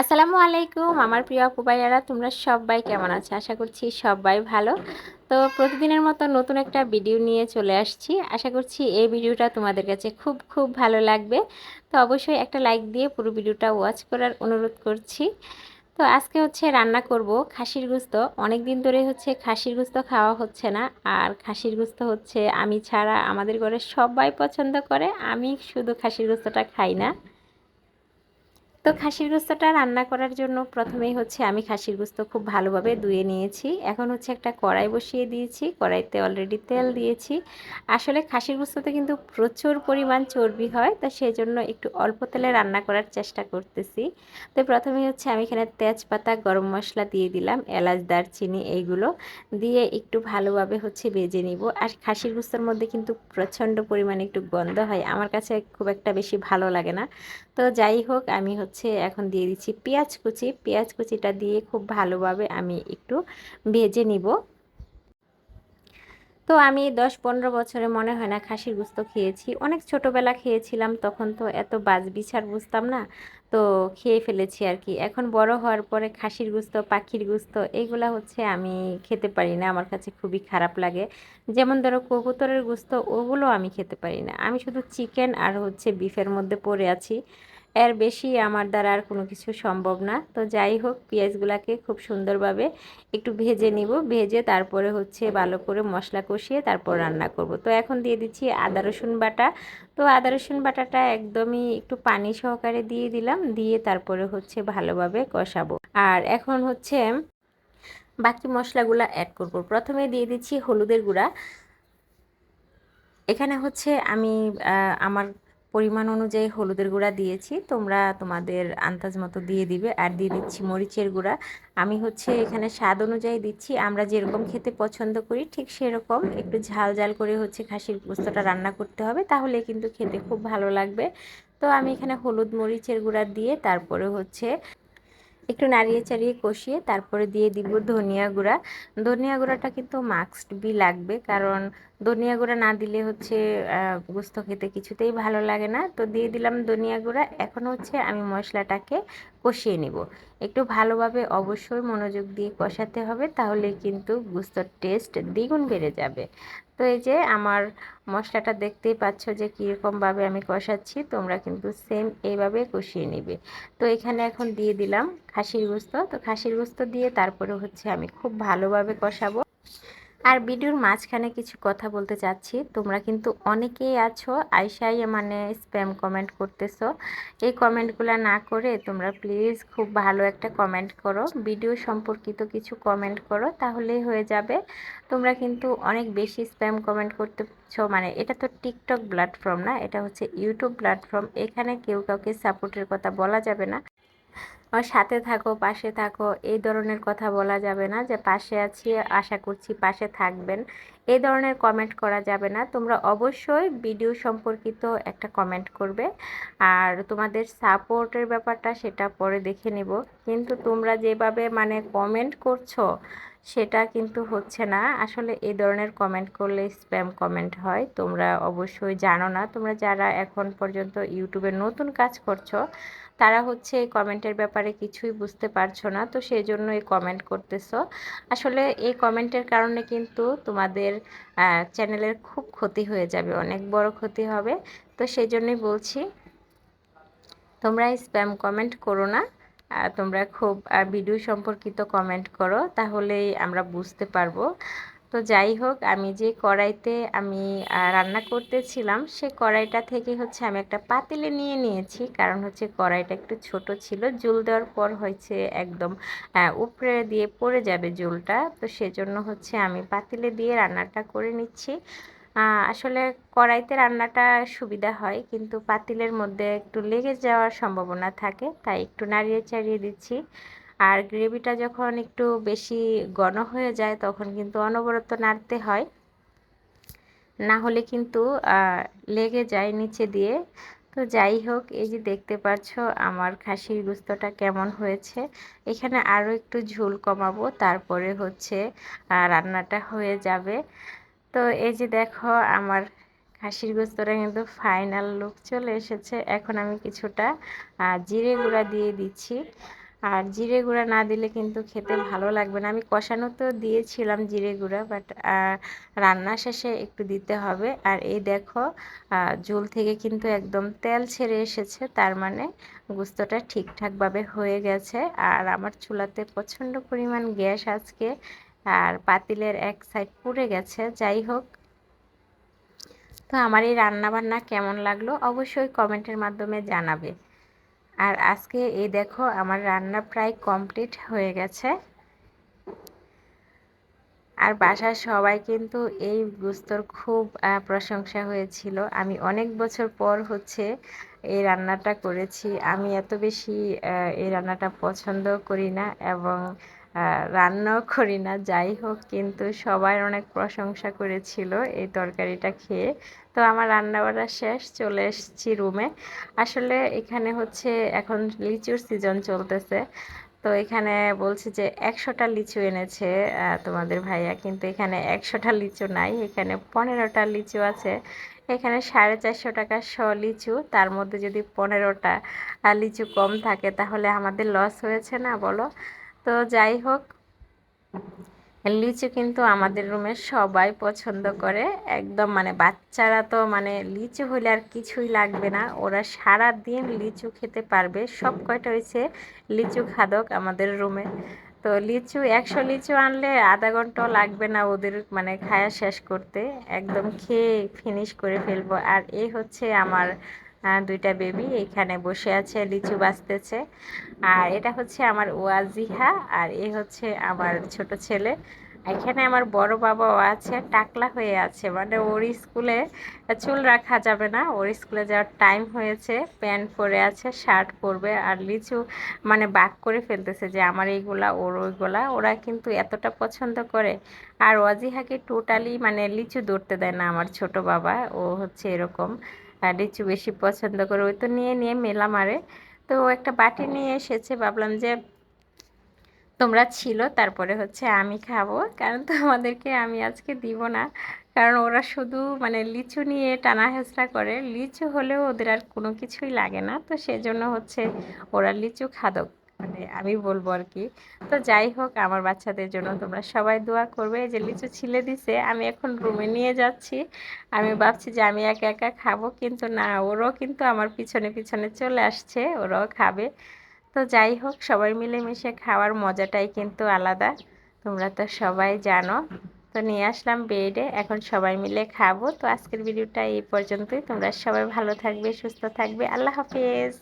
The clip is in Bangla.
আসসালামু আলাইকুম, আমার প্রিয় আপু ভাইয়ারা, তোমরা সবাই কেমন আছো? আশা করছি সবাই ভালো। তো প্রতিদিনের মতো নতুন একটা ভিডিও নিয়ে চলে আসছি। আশা করছি এই ভিডিওটা তোমাদের কাছে খুব খুব ভালো লাগবে। তো অবশ্যই একটা লাইক দিয়ে পুরো ভিডিওটা ওয়াচ করার অনুরোধ করছি। তো আজকে হচ্ছে রান্না করব খাসির গুস্ত। অনেক দিন ধরে হচ্ছে খাসির গুস্ত খাওয়া হচ্ছে না। আর খাসির গুস্ত হচ্ছে আমি ছাড়া আমাদের ঘরে সবাই পছন্দ করে। আমি শুধু খাসির গুস্তটা খাই না। তো খাসির গোস্তটা রান্না করার জন্য প্রথমেই হচ্ছে আমি খাসির গোস্ত খুব ভালোভাবে ধুয়ে নিয়েছি। এখন হচ্ছে একটা কড়াই বসিয়ে দিয়েছি। কড়াইতে অলরেডি তেল দিয়েছি। আসলে খাসির গোস্ততে কিন্তু প্রচুর পরিমাণ চর্বি হয়, তো সেই জন্য একটু অল্প তেলে রান্না করার চেষ্টা করতেছি। তো প্রথমেই হচ্ছে আমি এখানে তেজপাতা, গরম মশলা দিয়ে দিলাম, এলাচ, দারচিনি এইগুলো দিয়ে একটু ভালোভাবে হচ্ছে বেজে নিব। আর খাসির গোস্তর মধ্যে কিন্তু প্রচণ্ড পরিমাণে একটু গন্ধ হয়, আমার কাছে খুব একটা বেশি ভালো লাগে না। তো যাই হোক, আমি হচ্ছে এখন দিয়ে দিচ্ছি পেঁয়াজ কুচি। পেঁয়াজ কুচিটা দিয়ে খুব ভালোভাবে আমি একটু ভেজে নিব। তো আমি দশ পনেরো বছরে মনে হয় না খাসির গুস্ত খেয়েছি। অনেক ছোটোবেলা খেয়েছিলাম, তখন তো এত বাজ বিচার বুঝতাম না। তো খেয়ে ফেলেছি আর কি। এখন বড় হওয়ার পরে খাসির গুস্ত, পাখির গুস্ত এইগুলা হচ্ছে আমি খেতে পারি না। আমার কাছে খুবই খারাপ লাগে। যেমন ধরো কবুতরের গুস্ত, ওগুলো আমি খেতে পারি না। আমি শুধু চিকেন আর হচ্ছে বিফের মধ্যে পড়ে আছি। এর বেশি আমার দ্বারা আর কোনো কিছু সম্ভব না। তো যাই হোক, পেঁয়াজগুলাকে খুব সুন্দরভাবে একটু ভেজে নিব। ভেজে তারপরে হচ্ছে ভালো করে মশলা কষিয়ে তারপর রান্না করব। তো এখন দিয়ে দিচ্ছি আদা, রসুন বাটা। তো আদা, রসুন বাটাটা একদমই একটু পানি সহকারে দিয়ে দিলাম। দিয়ে তারপরে হচ্ছে ভালোভাবে কষাবো। আর এখন হচ্ছে বাকি মশলাগুলো অ্যাড করব। প্রথমে দিয়ে দিচ্ছি হলুদের গুঁড়া। এখানে হচ্ছে আমি আমার পরিমাণ অনুযায়ী হলুদের গুঁড়া দিয়েছি। তোমরা তোমাদের আন্দাজ মতো দিয়ে দিবে। আর দিয়ে দিচ্ছি মরিচের গুঁড়া। আমি হচ্ছে এখানে স্বাদ অনুযায়ী দিচ্ছি। আমরা যেরকম খেতে পছন্দ করি, ঠিক সেরকম। একটু ঝাল ঝাল করে হচ্ছে খাসির পোস্তটা রান্না করতে হবে, তাহলে কিন্তু খেতে খুব ভালো লাগবে। তো আমি এখানে হলুদ মরিচের গুঁড়া দিয়ে তারপরে হচ্ছে একটু নাড়িয়ে চাড়িয়ে কষিয়ে তারপরে দিয়ে দিব ধনিয়া গুঁড়া। ধনিয়া গুঁড়াটা কিন্তু মাস্ট বি লাগবে, কারণ ধনিয়া গুঁড়া না দিলে হচ্ছে গুস্ত খেতে কিছুতেই ভালো লাগে না। তো দিয়ে দিলাম ধনিয়া গুঁড়া। এখন হচ্ছে আমি মশলাটাকে কষিয়ে নিব। একটু ভালোভাবে অবশ্যই মনোযোগ দিয়ে কষাতে হবে, তাহলে কিন্তু গুস্তর টেস্ট দ্বিগুণ বেড়ে যাবে। তো এই যে আমার মশলাটা দেখতেই পাচ্ছ যে কীরকমভাবে আমি কষাচ্ছি, তোমরা কিন্তু সেম এইভাবে কষিয়ে নিবে। তো এখানে এখন দিয়ে দিলাম খাসির গুস্ত তো খাসির গুস্ত দিয়ে তারপরে হচ্ছে আমি খুব ভালোভাবে কষাবো। আর ভিডিওর মাঝখানে কিছু কথা বলতে চাচ্ছি। তোমরা কিন্তু অনেকেই আছো আইসাই মানে স্প্যাম কমেন্ট করতেছো। এই কমেন্টগুলো না করে তোমরা প্লিজ খুব ভালো একটা কমেন্ট করো। ভিডিও সম্পর্কিত কিছু কমেন্ট করো, তাহলেই হয়ে যাবে। তোমরা কিন্তু অনেক বেশি স্প্যাম কমেন্ট করতেছো মানে এটা তো টিকটক প্ল্যাটফর্ম না, এটা হচ্ছে ইউটিউব প্ল্যাটফর্ম এখানে কেউ কাউকে সাপোর্টের কথা বলা যাবে না। সাথে থাকো, পাশে থাকো, এই ধরনের কথা বলা যাবে না যে পাশে আছি, আশা করছি পাশে থাকবেন। এই ধরনের কমেন্ট করা যাবে না। তোমরা অবশ্যই ভিডিও সম্পর্কিত একটা কমেন্ট করবে। আর তোমাদের সাপোর্টের ব্যাপারটা সেটা পরে দেখে নিব। কিন্তু তোমরা যেভাবে মানে কমেন্ট করছ, সেটা কিন্তু হচ্ছে না। আসলে এই ধরনের কমেন্ট করলে স্প্যাম কমেন্ট হয়। তোমরা অবশ্যই জানো না। তোমরা যারা এখন পর্যন্ত ইউটিউবে নতুন কাজ করছ তারা হচ্ছে এই কমেন্টের ব্যাপারে কিছুই বুঝতে পারছ না, তো সেই জন্য এই কমেন্ট করতেছো। আসলে এই কমেন্টের কারণে কিন্তু তোমাদের চ্যানেলের খুব ক্ষতি হয়ে যাবে, অনেক বড় ক্ষতি হবে। তো সেই জন্যই বলছি, তোমরা স্প্যাম কমেন্ট করো না তোমরা খুব ভিডিও সম্পর্কিত কমেন্ট করো, তাহলেই আমরা বুঝতে পারব। তো যাই হোক, আমি যে কড়াইতে আমি রান্না করতেছিলাম, সে কড়াইটা থেকে হচ্ছে আমি একটা পাতিলে নিয়ে নিয়েছি। কারণ হচ্ছে কড়াইটা একটু ছোট ছিল, জুল দেওয়ার পর হয়েছে একদম উপরে দিয়ে পড়ে যাবে জুলটা। তো সেজন্য হচ্ছে আমি পাতিলে দিয়ে রান্নাটা করে নিচ্ছি। আসলে কড়াইতে রান্নাটা সুবিধা হয়, কিন্তু পাতিলের মধ্যে একটু লেগে যাওয়ার সম্ভাবনা থাকে, তাই একটু নাড়িয়ে চাড়িয়ে দিচ্ছি। আর গ্রেভিটা যখন একটু বেশি ঘন হয়ে যায়, তখন কিন্তু অনবরত নাড়তে হয়। না হলে কিন্তু লেগে যায় নিচে দিয়ে। তো যাই হোক, এই যে দেখতে পাচ্ছ, আমার খাসির গুস্তটা কেমন হয়েছে। এখানে আরও একটু ঝোল কমাবো, তারপরে হচ্ছে রান্নাটা হয়ে যাবে। তো এই যে দেখো, আমার খাসির গোস্তটা কিন্তু ফাইনাল লুক চলে এসেছে। এখন আমি কিছুটা জিরে গুঁড়া দিয়ে দিচ্ছি। আর জিরে গুঁড়া না দিলে কিন্তু খেতে ভালো লাগবে না। আমি কষানো তো দিয়েছিলাম জিরে গুঁড়া বাট রান্না শেষে একটু দিতে হবে। আর এই দেখো ঝোল থেকে কিন্তু একদম তেল ছেড়ে এসেছে, তার মানে গুস্তটা ঠিকঠাকভাবে হয়ে গেছে। আর আমার চুলাতে প্রচণ্ড পরিমাণ গ্যাস আজকে, আর পাতিলের এক সাইড পুড়ে গেছে, যাই হোক। তো আমার এই রান্নাবান্না কেমন লাগল অবশ্যই কমেন্টের মাধ্যমে জানাবে। আর আজকে এই দেখো আমার রান্না প্রায় কমপ্লিট হয়ে গেছে। আর বাসার সবাই কিন্তু এই গুস্তর খুব প্রশংসা হয়েছিল। আমি অনেক বছর পর হচ্ছে এই রান্নাটা করেছি। আমি এত বেশি এই রান্নাটা পছন্দ করি না এবং রান্নাও করি না, যাই হোক, কিন্তু সবাই অনেক প্রশংসা করেছিল এই তরকারিটা খেয়ে। তো আমার রান্না বান্না শেষ, চলে এসেছি রুমে আসলে এখানে হচ্ছে এখন লিচুর সিজন চলতেছে। তো এখানে বলছে যে একশোটা লিচু এনেছে তোমাদের ভাইয়া। কিন্তু এখানে একশোটা লিচু নাই, এখানে পনেরোটা লিচু আছে। এখানে সাড়ে চারশো টাকা শ লিচু, তার মধ্যে যদি পনেরোটা লিচু কম থাকে, তাহলে আমাদের লস হয়েছে না, বলো? তো যাই হোক, লিচু কিন্তু আমাদের রুমে সবাই পছন্দ করে। একদম মানে বাচ্চারা তো মানে লিচু হলে আর কিছুই লাগবে না। ওরা সারা দিন লিচু খেতে পারবে। সব কয়টা হয়েছে? লিচু খাদক আমাদের রুমে। তো লিচু, একশো লিচু আনলে আধা ঘন্টাও লাগবে না ওদের মানে খায়া শেষ করতে। একদম খেয়ে ফিনিশ করে ফেলব। আর এই হচ্ছে আমার দুইটা বেবি এখানে বসে আছে, লিচু বাঁচতেছে। আর এটা হচ্ছে আমার ওয়াজিহা আর এ হচ্ছে আমার ছোট ছেলে। এখানে আমার বড় বাবাও আছে, টাকলা হয়ে আছে। মানে ওর স্কুলে চুল রাখা যাবে না। ওর স্কুলে যাওয়ার টাইম হয়েছে, প্যান্ট পরে আছে, শার্ট পরবে আর লিচু মানে বাক করে ফেলতেছে যে আমার এইগুলা, ওর ওইগুলা। ওরা কিন্তু এতটা পছন্দ করে। আর ওয়াজিহাকে টোটালি মানে লিচু ধরতে দেয় না আমার ছোট বাবা। ও হচ্ছে এরকম। লিচু বেশি পছন্দ করে ওই তো নিয়ে নিয়ে মেলা মারে তো একটা বাটি নিয়ে এসেছে ভাবলাম যে তোমরা ছিল তারপরে হচ্ছে আমি খাব। কারণ তোমাদেরকে আমি আজকে দিব না। কারণ ওরা শুধু মানে লিচু নিয়ে টানা হেঁচড়া করে। লিচু হলেও ওদের আর কোনো কিছুই লাগে না। তো সেজন্য হচ্ছে ওরা লিচু খাদক। মানে আমি বলব আর কি। তো যাই হোক, আমার বাচ্চাদের জন্য তোমরা সবাই দোয়া করবে। যে লিচু ছিলে দিছে, আমি এখন রুমে নিয়ে যাচ্ছি। আমি ভাবছি যে আমি একা একা খাব, কিন্তু না, ওরও কিন্তু আমার পিছনে পিছনে চলে আসছে, ওরাও খাবে। তো যাই হোক, সবাই মিলেমিশে খাওয়ার মজাটাই কিন্তু আলাদা, তোমরা তো সবাই জানো। তো নিয়ে আসলাম বেডে, এখন সবাই মিলে খাব। তো আজকের ভিডিওটা এই পর্যন্তই, তোমরা সবাই ভালো থাকবে, সুস্থ থাকবে, আল্লাহ হাফিজ।